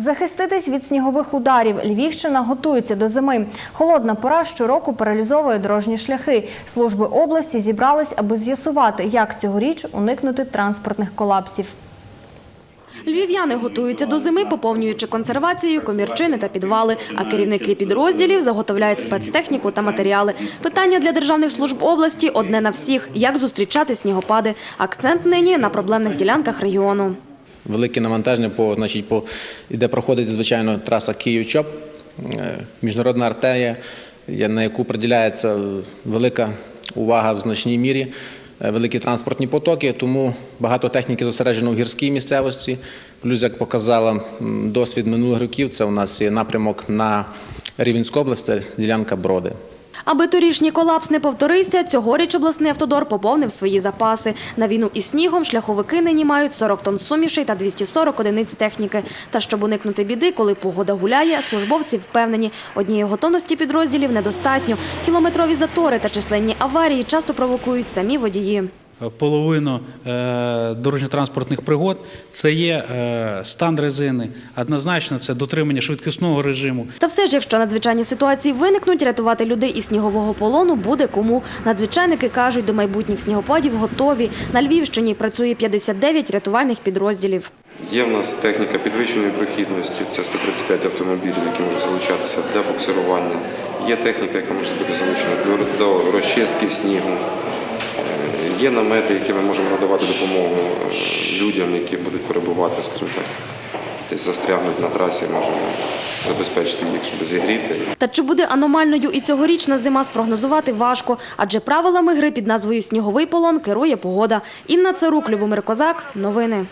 Захиститись від снігових ударів. Львівщина готується до зими. Холодна пора щороку паралізовує дорожні шляхи. Служби області зібрались, аби з'ясувати, як цьогоріч уникнути транспортних колапсів. Львів'яни готуються до зими, поповнюючи консервацією комірчини та підвали, а керівники підрозділів заготовляють спецтехніку та матеріали. Питання для державних служб області одне на всіх – як зустрічати снігопади. Акцент нині на проблемних ділянках регіону. Велике навантаження по, значить, по, де проходить, звичайно, траса Київ-Чоп, е, міжнародна артерія, на яку приділяється велика увага в значній мірі, е, великі транспортні потоки, тому багато техніки зосереджено в гірській місцевості. Плюс, як показала досвід минулих років, це у нас є напрямок на Рівенську область, це ділянка Броди. Аби торішній колапс не повторився, цьогоріч обласний автодор поповнив свої запаси. На війну із снігом шляховики нині мають 40 тонн сумішей та 240 одиниць техніки. Та щоб уникнути біди, коли погода гуляє, службовці впевнені, однієї готовності підрозділів недостатньо. Кілометрові затори та численні аварії часто провокують самі водії. Половину е, дорожньо-транспортних пригод це є е, стан резини. Однозначно, це дотримання швидкісного режиму. Та все ж, якщо надзвичайні ситуації виникнуть, рятувати людей із снігового полону буде кому. Надзвичайники кажуть, до майбутніх снігопадів готові. На Львівщині працює 59 рятувальних підрозділів. Є в нас техніка підвищеної прохідності, це 135 автомобілів, які можуть залучатися для буксирування. Є техніка, яка може бути залучена до розчистки снігу. Є намети, які ми можемо надавати допомогу е, людям, які будуть перебувати, скажімо так, десь застрягнуть на трасі, можемо забезпечити їх, щоб зігріти. Та чи буде аномальною і цьогорічна зима спрогнозувати важко, адже правилами гри під назвою «Сніговий полон» керує погода. Інна Царук, Любомир Козак. Новини.